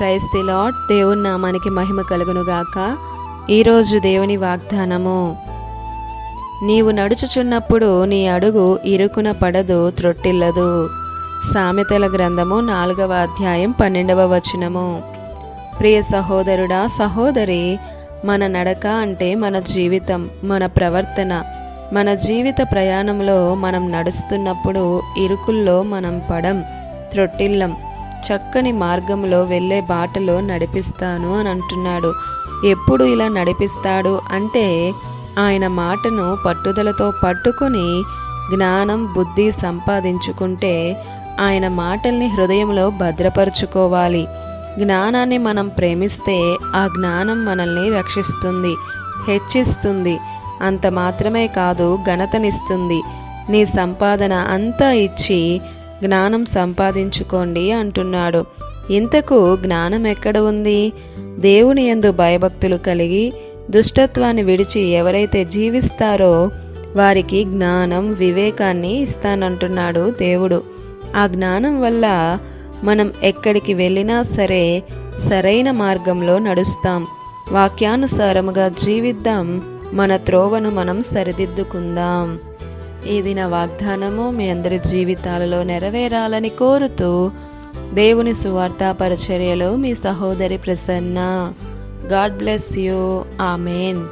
Praise the lord దేవుని నామానికి మహిమ కలుగునుగాక. ఈరోజు దేవుని వాగ్దానము. నీవు నడుచుచున్నప్పుడు నీ అడుగు ఇరుకున పడదు త్రొట్టిల్లదు. సామెతల గ్రంథము నాలుగవ అధ్యాయం పన్నెండవ వచనము. ప్రియ సహోదరుడా సహోదరి మన నడక అంటే మన జీవితం మన ప్రవర్తన. మన జీవిత ప్రయాణంలో మనం నడుస్తున్నప్పుడు ఇరుకుల్లో మనం పడం త్రొట్టిల్లం. చక్కని మార్గంలో వెళ్ళే బాటలో నడిపిస్తాను అని అంటున్నాడు. ఎప్పుడు ఇలా నడిపిస్తాడు అంటే ఆయన మాటను పట్టుదలతో పట్టుకొని జ్ఞానం బుద్ధి సంపాదించుకుంటే ఆయన మాటల్ని హృదయంలో భద్రపరుచుకోవాలి. జ్ఞానాన్ని మనం ప్రేమిస్తే ఆ జ్ఞానం మనల్ని రక్షిస్తుంది హెచ్చిస్తుంది. అంత మాత్రమే కాదు ఘనతనిస్తుంది. నీ సంపాదన అంతా ఇచ్చి జ్ఞానం సంపాదించుకోండి అంటున్నాడు. ఇంతకు జ్ఞానం ఎక్కడ ఉంది? దేవుని యందు భయభక్తులు కలిగి దుష్టత్వాన్ని విడిచి ఎవరైతే జీవిస్తారో వారికి జ్ఞానం వివేకాన్ని ఇస్తానంటున్నాడు దేవుడు. ఆ జ్ఞానం వల్ల మనం ఎక్కడికి వెళ్ళినా సరే సరైన మార్గంలో నడుస్తాం. వాక్యానుసారముగా జీవిద్దాం. మన త్రోవను మనం సరిదిద్దుకుందాం. ఈ దిన వాగ్దానము మీ అందరి జీవితాలలో నెరవేరాలని కోరుతూ దేవుని సువార్త పరిచర్యలో మీ సహోదరి Prasanna. God bless you. Amen.